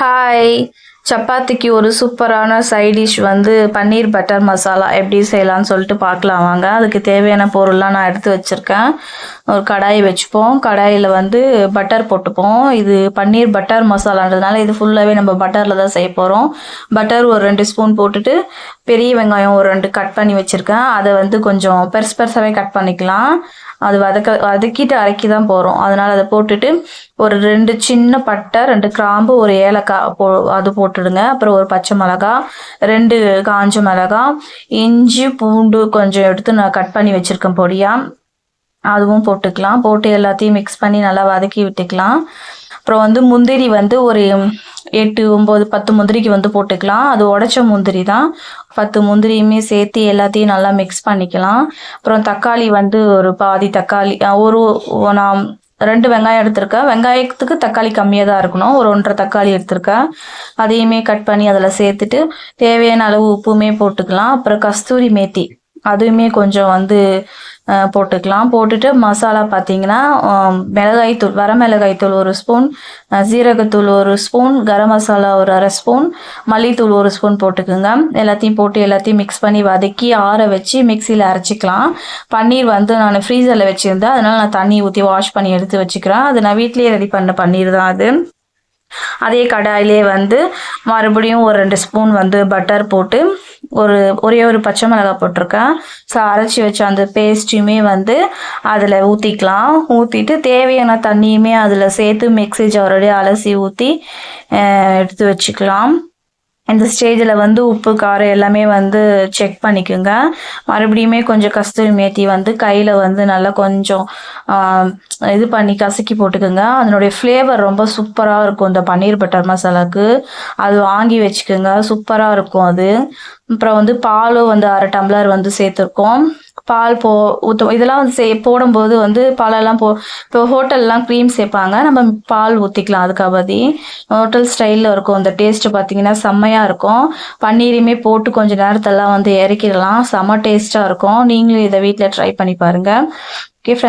hi. சப்பாத்திக்கு ஒரு சூப்பரான சைட் டிஷ் வந்து பன்னீர் பட்டர் மசாலா எப்படி செய்யலாம்னு சொல்லிட்டு பார்க்கலாம் வாங்க. அதுக்கு தேவையான பொருள்லாம் நான் எடுத்து வச்சுருக்கேன். ஒரு கடாய் வச்சுப்போம். கடாயில் வந்து பட்டர் போட்டுப்போம். இது பன்னீர் பட்டர் மசாலான்றதுனால இது ஃபுல்லாகவே நம்ம பட்டரில் தான் செய்ய போகிறோம் பட்டர் ஒரு ரெண்டு ஸ்பூன் போட்டுட்டு பெரிய வெங்காயம் ஒரு ரெண்டு கட் பண்ணி வச்சுருக்கேன். அதை வந்து கொஞ்சம் பெருசு பெருசாகவே கட் பண்ணிக்கலாம். அது வதக்க வதக்கிட்டு அரைக்கி தான் போகிறோம் அதனால் அதை போட்டுட்டு ஒரு ரெண்டு சின்ன பட்டை ரெண்டு கிராம்பு ஒரு ஏலக்காய் போ அது போட்டு போட்டுடுங்க. அப்புறம் ஒரு பச்சை மிளகா ரெண்டு காஞ்ச மிளகா இஞ்சி பூண்டு கொஞ்சம் எடுத்து நான் கட் பண்ணி வச்சுருக்கேன் பொடியாக அதுவும் போட்டுக்கலாம். போட்டு எல்லாத்தையும் மிக்ஸ் பண்ணி நல்லா வதக்கி விட்டுக்கலாம். அப்புறம் வந்து முந்திரி வந்து ஒரு எட்டு ஒம்பது பத்து முந்திரிக்கு வந்து போட்டுக்கலாம். அது உடச்ச முந்திரி தான். பத்து முந்திரியுமே சேர்த்து எல்லாத்தையும் நல்லா மிக்ஸ் பண்ணிக்கலாம். அப்புறம் தக்காளி வந்து ஒரு பாதி தக்காளி ஒரு நான் ரெண்டு வெங்காயம் எடுத்திருக்கேன் வெங்காயத்துக்கு தக்காளி கம்மியாக தான் இருக்கணும். ஒரு ஒன்றரை தக்காளி எடுத்திருக்கேன் அதையுமே கட் பண்ணி அதில் சேர்த்துட்டு தேவையான அளவு உப்புமே போட்டுக்கலாம். அப்புறம் கஸ்தூரி மேத்தி. அதுவுமே கொஞ்சம் வந்து போட்டுக்கலாம். போட்டுட்டு மசாலா பார்த்தீங்கன்னா மிளகாய்த்தூள் வர மிளகாய்த்தூள் ஒரு ஸ்பூன் சீரகத்தூள் ஒரு ஸ்பூன் கரம் மசாலா ஒரு அரை ஸ்பூன் மல்லித்தூள் ஒரு ஸ்பூன் போட்டுக்குங்க. எல்லாத்தையும் போட்டு எல்லாத்தையும் மிக்ஸ் பண்ணி வதக்கி ஆற வச்சு மிக்சியில் அரைச்சிக்கலாம். பன்னீர் வந்து நான் ஃப்ரீசரில் வச்சுருந்தேன். அதனால் நான் தண்ணி ஊற்றி வாஷ் பண்ணி எடுத்து வச்சுக்கிறேன். அது நான் வீட்லேயே ரெடி பண்ண பன்னீர் தான் அது. அதே கடாயிலே வந்து மறுபடியும் ஒரு ரெண்டு ஸ்பூன் வந்து பட்டர் போட்டு ஒரு ஒரே ஒரு பச்சை மிளகாய் போட்டிருக்கேன். ஸோ அரைச்சி வச்ச அந்த பேஸ்ட்டையுமே வந்து அதில் ஊற்றிக்கலாம் ஊற்றிட்டு தேவையான தண்ணியுமே அதில் சேர்த்து மிக்ஸி ஜாரோடய அலசி ஊற்றி எடுத்து வச்சுக்கலாம். இந்த ஸ்டேஜில் வந்து உப்பு காரம் எல்லாமே வந்து செக் பண்ணிக்கோங்க. மறுபடியுமே கொஞ்சம் கஸ்தூரி மேத்தி வந்து கையில் வந்து நல்லா கொஞ்சம் இது பண்ணி கசக்கி போட்டுக்கோங்க. அதனுடைய ஃப்ளேவர் ரொம்ப சூப்பராக இருக்கும் இந்த பன்னீர் பட்டர் மசாலாவுக்கு அது வாங்கி வச்சுக்கோங்க. சூப்பராக இருக்கும் அது. அப்புறம் வந்து பாலும் வந்து அரை டம்ளர் வந்து சேர்த்துருக்கோம். பால் போ ஊற்ற இதெல்லாம் வந்து சே போடும்போது வந்து பாலெல்லாம் போ இப்போ ஹோட்டல்லாம் க்ரீம் சேர்ப்பாங்க. நம்ம பால் ஊற்றிக்கலாம் அதுக்காக பதி ஹோட்டல் ஸ்டைலில் இருக்கும். அந்த டேஸ்ட்டு பார்த்தீங்கன்னா செம்மையாக இருக்கும். பன்னீரையுமே போட்டு கொஞ்சம் நேரத்தெல்லாம் வந்து இறக்கிடலாம். செம்ம டேஸ்ட்டாக இருக்கும். நீங்களும் இதை வீட்டில் ட்ரை பண்ணி பாருங்கள் ஓகே ஃப்ரெண்ட்ஸ்